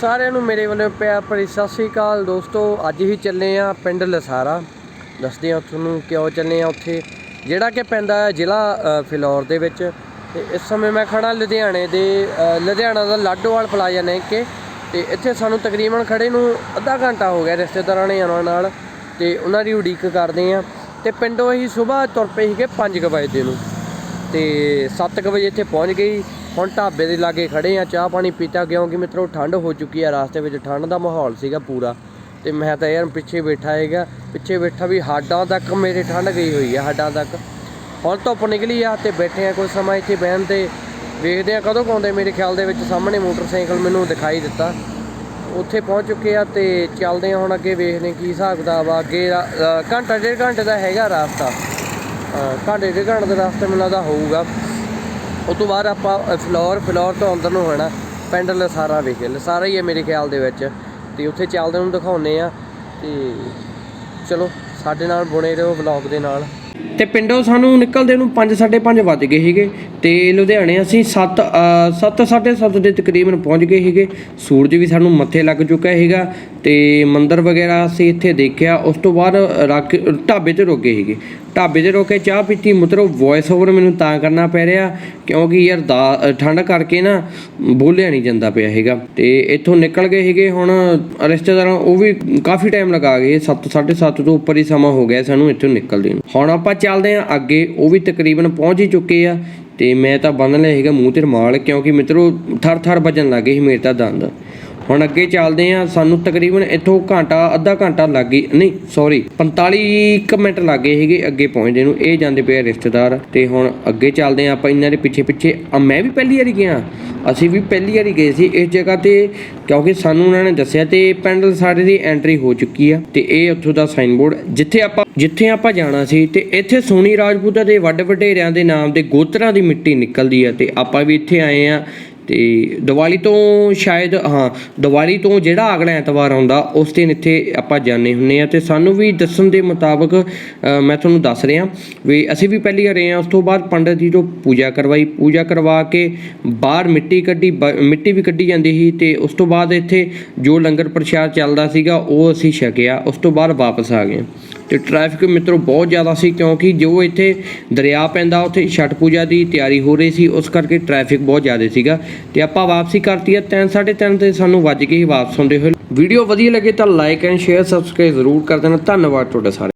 ਸਾਰਿਆਂ ਨੂੰ ਮੇਰੇ ਵੱਲੋਂ ਪਿਆਰ ਭਰੀ ਸਤਿ ਸ੍ਰੀ ਅਕਾਲ ਦੋਸਤੋ, ਅੱਜ ਹੀ ਚੱਲੇ ਆ ਪਿੰਡ ਲਸਾਰਾ। ਦੱਸਦੇ ਆ ਤੁਹਾਨੂੰ ਕਿਉਂ ਚੱਲੇ ਆ ਉੱਥੇ। ਜਿਹੜਾ ਕਿ ਪੈਂਦਾ ਹੈ ਜ਼ਿਲ੍ਹਾ ਫਿਲੌਰ ਦੇ ਵਿੱਚ। ਤੇ ਇਸ ਸਮੇਂ ਮੈਂ ਖੜਾ ਲੁਧਿਆਣੇ ਦੇ ਲੁਧਿਆਣਾ ਦਾ ਲਾਡੋਵਾਲ ਪਲਾਜ਼ਾ ਨੇ ਕੇ। ਤੇ ਇੱਥੇ ਸਾਨੂੰ ਤਕਰੀਬਨ ਖੜੇ ਨੂੰ ਅੱਧਾ ਘੰਟਾ ਹੋ ਗਿਆ ਰਿਸ਼ਤੇਦਾਰਾਂ ਨੇ ਆਉਣ ਨਾਲ। ਤੇ ਉਹਨਾਂ ਦੀ ਉਡੀਕ ਕਰਦੇ ਆ ਤੇ ਪਿੰਡੋਂ ਹੀ ਸਵੇਰ ਤੁਰ ਪਏ ਸੀਗੇ 5 ਵਜੇ ਨੂੰ। ਤੇ 7 ਵਜੇ ਇੱਥੇ ਪਹੁੰਚ ਗਈ। ਹੁਣ ਢਾਬੇ ਦੇ ਲਾਗੇ ਖੜੇ ਆ, ਚਾਹ ਪਾਣੀ ਪੀਤਾ ਕਿਉਂਕਿ ਮਿੱਤਰੋ ਠੰਡ ਹੋ ਚੁੱਕੀ ਆ, ਰਾਸਤੇ ਵਿੱਚ ਠੰਡ ਦਾ ਮਾਹੌਲ ਸੀਗਾ ਪੂਰਾ। ਤੇ ਮੈਂ ਤਾਂ ਯਾਰ ਪਿੱਛੇ ਬੈਠਾ ਹੈਗਾ ਪਿੱਛੇ ਬੈਠਾ ਵੀ ਹਾਡਾਂ ਤੱਕ ਮੇਰੇ ਠੰਡ ਗਈ ਹੋਈ ਆ, ਹੱਡਾਂ ਤੱਕ। ਹੁਣ ਧੁੱਪ ਨਿਕਲੀ ਆ ਤੇ ਬੈਠੇ ਆ ਕੋਈ ਸਮਾਂ ਇੱਥੇ ਬਹਿਣ ਤੇ। ਵੇਖਦੇ ਆ ਕਦੋਂ ਕਾਉਂਦੇ ਮੇਰੇ ਖਿਆਲ ਦੇ ਵਿੱਚ ਸਾਹਮਣੇ ਮੋਟਰਸਾਈਕਲ ਮੈਨੂੰ ਦਿਖਾਈ ਦਿੱਤਾ। ਉੱਥੇ ਪਹੁੰਚ ਚੁੱਕੇ ਆ ਤੇ ਚੱਲਦੇ ਆ ਹੁਣ ਅੱਗੇ, ਵੇਖਦੇ ਕੀ ਹਿਸਾਬ ਕਿਤਾਬ ਆ। ਅੱਗੇ ਘੰਟਾ, ਡੇਢ ਘੰਟੇ ਦਾ ਹੈਗਾ ਰਾਸਤਾ। ਘੰਟੇ ਡੇਢ ਘੰਟੇ ਦਾ ਰਾਸਤਾ ਮੈਨੂੰ ਲੱਗਦਾ ਹੋਊਗਾ। ਉਸ ਤੋਂ ਬਾਅਦ ਆਪਾਂ ਫਲੋਰ ਫਲੋਰ ਤੋਂ ਅੰਦਰ ਨੂੰ ਹੋਣਾ, ਪਿੰਡ ਲਸਾਰਾ ਵਿਖੇ। ਲਸਾਰਾ ਹੀ ਹੈ ਮੇਰੇ ਖਿਆਲ ਦੇ ਵਿੱਚ। ਤੇ ਉੱਥੇ ਚੱਲਦੇ ਨੂੰ ਦਿਖਾਉਨੇ ਆ ਤੇ ਚਲੋ, ਸਾਡੇ ਨਾਲ ਬੁਣੇ ਰਹੋ ਵਲੌਗ ਦੇ ਨਾਲ। ਤੇ ਪਿੰਡੋਂ ਸਾਨੂੰ ਨਿਕਲਦੇ ਨੂੰ 5:30 ਵੱਜ ਗਏ ਸੀਗੇ। ਤੇ ਲੁਧਿਆਣੇ ਅਸੀਂ 7 7:30 ਦੇ ਤਕਰੀਬਨ ਪਹੁੰਚ ਗਏ ਸੀਗੇ। ਸੂਰਜ ਵੀ ਸਾਨੂੰ ਮੱਥੇ ਲੱਗ ਚੁੱਕਾ ਸੀਗਾ। ਤੇ ਮੰਦਰ ਵਗੈਰਾ ਅਸੀਂ ਇੱਥੇ ਦੇਖਿਆ। ਉਸ ਤੋਂ ਬਾਅਦ ਰੱਖ ਢਾਬੇ ਤੇ ਰੁਕੇ ਸੀਗੇ। ਢਾਬੇ ਤੇ ਰੁਕ ਕੇ ਚਾਹ ਪੀਤੀ। ਮਤਲਬ ਵੌਇਸ ਓਵਰ ਮੈਨੂੰ ਤਾਂ ਕਰਨਾ ਪੈ ਰਿਹਾ, ਕਿਉਂਕਿ ਯਾਰ ਦਾ- ਠੰਡ ਕਰਕੇ ਨਾ ਬੋਲਿਆ ਨਹੀਂ ਜਾਂਦਾ ਪਿਆ ਹੈਗਾ। ਤੇ ਇੱਥੋਂ ਨਿਕਲ ਗਏ ਸੀਗੇ। ਹੁਣ ਰਿਸ਼ਤੇਦਾਰਾਂ ਉਹ ਵੀ ਕਾਫੀ ਟਾਈਮ ਲਗਾ ਗਏ। 7 7:30 ਤੋਂ ਉੱਪਰ ਹੀ ਸਮਾਂ ਹੋ ਗਿਆ ਸਾਨੂੰ ਇੱਥੋਂ ਨਿਕਲਦੇ ਨੂੰ। ਹੁਣ ਆਪਾਂ ਚੱਲਦੇ ਆਂ ਅੱਗੇ। ਉਹ ਵੀ ਤਕਰੀਬਨ ਪਹੁੰਚ ਹੀ ਚੁੱਕੇ ਆ। ਤੇ ਮੈਂ ਤਾਂ ਬੰਨ ਲਿਆ ਸੀਗਾ ਮੂੰਹ ਤੇ ਰਮਾਲ, ਕਿਉਂਕਿ ਮਿੱਤਰੋ ਥਰ ਥਰ ਵੱਜਣ ਲੱਗੇ ਸੀ ਮੇਰੇ ਤਾਂ ਦੰਦ। ਹੁਣ ਅੱਗੇ ਚੱਲਦੇ ਆ ਸਾਨੂੰ ਤਕਰੀਬਨ ਇੱਥੋਂ ਘੰਟਾ, ਅੱਧਾ ਘੰਟਾ ਲੱਗ ਗਈ। ਨਹੀਂ ਸੌਰੀ 45 ਕੁ ਮਿੰਟ ਗਏ ਸੀਗੇ ਅੱਗੇ ਪਹੁੰਚਦੇ ਨੂੰ। ਇਹ ਜਾਂਦੇ ਪਏ ਆ ਰਿਸ਼ਤੇਦਾਰ ਤੇ ਹੁਣ ਅੱਗੇ ਚੱਲਦੇ ਆ ਆਪਾਂ ਇਹਨਾਂ ਦੇ ਪਿੱਛੇ ਪਿੱਛੇ। ਮੈਂ ਵੀ ਪਹਿਲੀ ਵਾਰੀ ਗਿਆ। ਅਸੀਂ ਵੀ ਪਹਿਲੀ ਵਾਰੀ ਗਏ ਸੀ ਇਸ ਜਗ੍ਹਾ ਤੇ, ਕਿਉਂਕਿ ਸਾਨੂੰ ਉਹਨਾਂ ਨੇ ਦੱਸਿਆ ਤੇ ਪੈਂਡਲ ਸਾਡੇ ਦੀ ਐਂਟਰੀ ਹੋ ਚੁੱਕੀ ਆ ਤੇ ਇਹ ਉੱਥੋਂ ਦਾ ਸਾਈਨ ਬੋਰਡ ਜਿੱਥੇ ਆਪਾਂ ਜਿੱਥੇ ਆਪਾਂ ਜਾਣਾ ਸੀ ਤੇ ਇੱਥੇ ਸੋਨੀ ਰਾਜਪੂਤਾਂ ਦੇ ਵੱਡ ਵਡੇਰਿਆਂ ਦੇ ਨਾਮ ਦੇ ਗੋਤਰਾਂ ਦੀ ਮਿੱਟੀ ਨਿਕਲਦੀ ਆ ਤੇ ਆਪਾਂ ਵੀ ਇੱਥੇ ਆਏ ਆ। ਤੇ ਦੀਵਾਲੀ ਤੋਂ ਸ਼ਾਇਦ, ਹਾਂ, ਦੀਵਾਲੀ ਤੋਂ ਜਿਹੜਾ ਅਗਲਾ ਐਤਵਾਰ ਆਉਂਦਾ, ਉਸ ਦਿਨ ਇੱਥੇ ਆਪਾਂ ਜਾਂਦੇ ਹੁੰਨੇ ਆ ਤੇ ਸਾਨੂੰ ਵੀ ਦੱਸਣ ਦੇ ਮੁਤਾਬਕ ਮੈਂ ਤੁਹਾਨੂੰ ਦੱਸ ਰਿਹਾ ਵੀ ਅਸੀਂ ਵੀ ਪਹਿਲੀ ਵਾਰ ਰਹੇ ਆ ਉਸ ਤੋਂ ਬਾਅਦ ਪੰਡਤ ਜੀ ਤੋਂ ਪੂਜਾ ਕਰਵਾਈ, ਪੂਜਾ ਕਰਵਾ ਕੇ ਬਾਹਰ ਮਿੱਟੀ ਕੱਢੀ, ਬ- ਮਿੱਟੀ ਵੀ ਕੱਢੀ ਜਾਂਦੀ ਸੀ ਤੇ ਉਸ ਤੋਂ ਬਾਅਦ ਇੱਥੇ ਜੋ ਲੰਗਰ ਪ੍ਰਸ਼ਾਦ ਚੱਲਦਾ ਸੀਗਾ, ਉਹ ਅਸੀਂ ਛਕਿਆ, ਉਸ ਤੋਂ ਬਾਅਦ ਵਾਪਸ ਆ ਗਏ। ਤੇ ਟ੍ਰੈਫਿਕ ਮਿੱਤਰੋ ਬਹੁਤ ਜ਼ਿਆਦਾ ਸੀ, ਕਿਉਂਕਿ ਜੋ ਇੱਥੇ ਦਰਿਆ ਪੈਂਦਾ, ਉੱਥੇ ਛਠ ਪੂਜਾ ਦੀ ਤਿਆਰੀ ਹੋ ਰਹੀ ਸੀ, ਉਸ ਕਰਕੇ ਟ੍ਰੈਫਿਕ ਬਹੁਤ ਜ਼ਿਆਦਾ ਸੀਗਾ। ਤੇ ਆਪਾਂ ਵਾਪਸੀ ਕਰਤੀ ਹੈ 3:30 ਤੇ ਸਾਨੂੰ ਵੱਜ ਗਏ ਸੀ ਵਾਪਸ ਆਉਂਦੇ ਹੋਏ। ਵੀਡੀਓ ਵਧੀਆ ਲੱਗੇ ਤਾਂ ਲਾਈਕ ਐਂਡ ਸ਼ੇਅਰ ਸਬਸਕ੍ਰਾਈਬ ਜ਼ਰੂਰ ਕਰ ਦੇਣਾ। ਧੰਨਵਾਦ ਤੁਹਾਡਾ ਸਾਰੇ